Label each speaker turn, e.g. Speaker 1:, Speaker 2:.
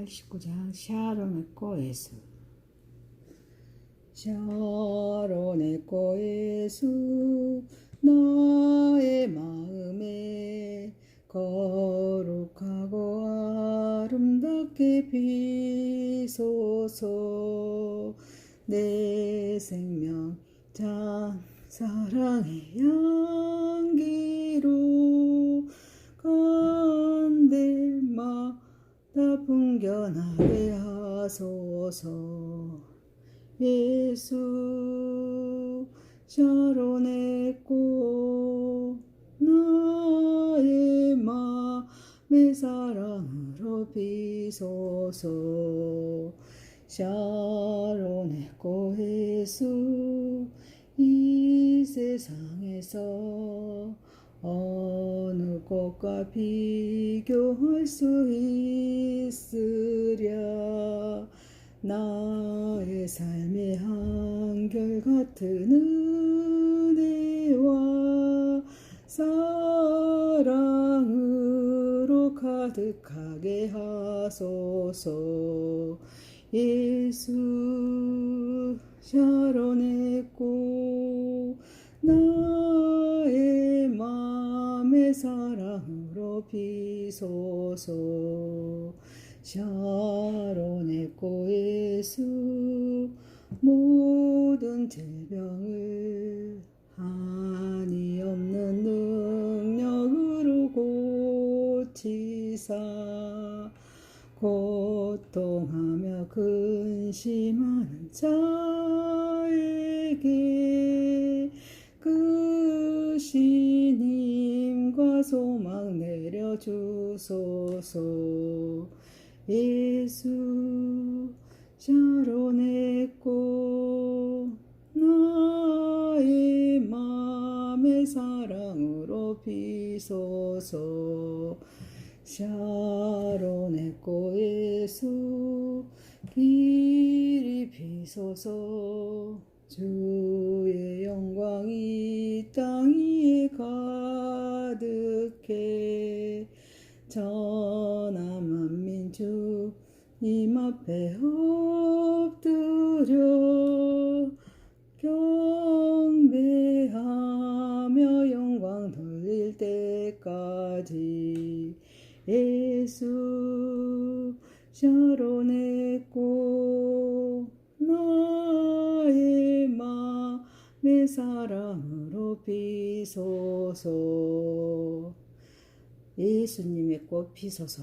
Speaker 1: 89장 샤론의 꽃에서 샤론의 꽃에서 나의 마음에 거룩하고 아름답게 비소서. 내 생명 참 사랑의 향기로 다 풍겨나게 하소서. 예수 샤론의 꽃 나의 맘의 사랑으로 비소서. 샤론의 꽃 예수 이 세상에서 꽃과 비교할 수 있으랴. 나의 삶의 한결같은 은혜와 사랑으로 가득하게 하소서. 예수 샤론의 꽃 나의 사랑으로 비소서. 샤론의 꽃 예수 모든 질병을 한이 없는 능력으로 고치사. 고통하며 근심하는 자에게 그 신임과 소망 내려주소서. 예수 샤론의 꽃 나의 맘의 사랑으로 비소서. 샤론의 꽃 예수 길이 비소서. 주의 영광이 땅 위에 가득 해 전하 만민 주님 앞에 엎드려 경배하며 영광 돌릴 때까지 예수 샤론의 꽃 나의 맘의 사랑으로 비소서 예수님의 꽃 피소서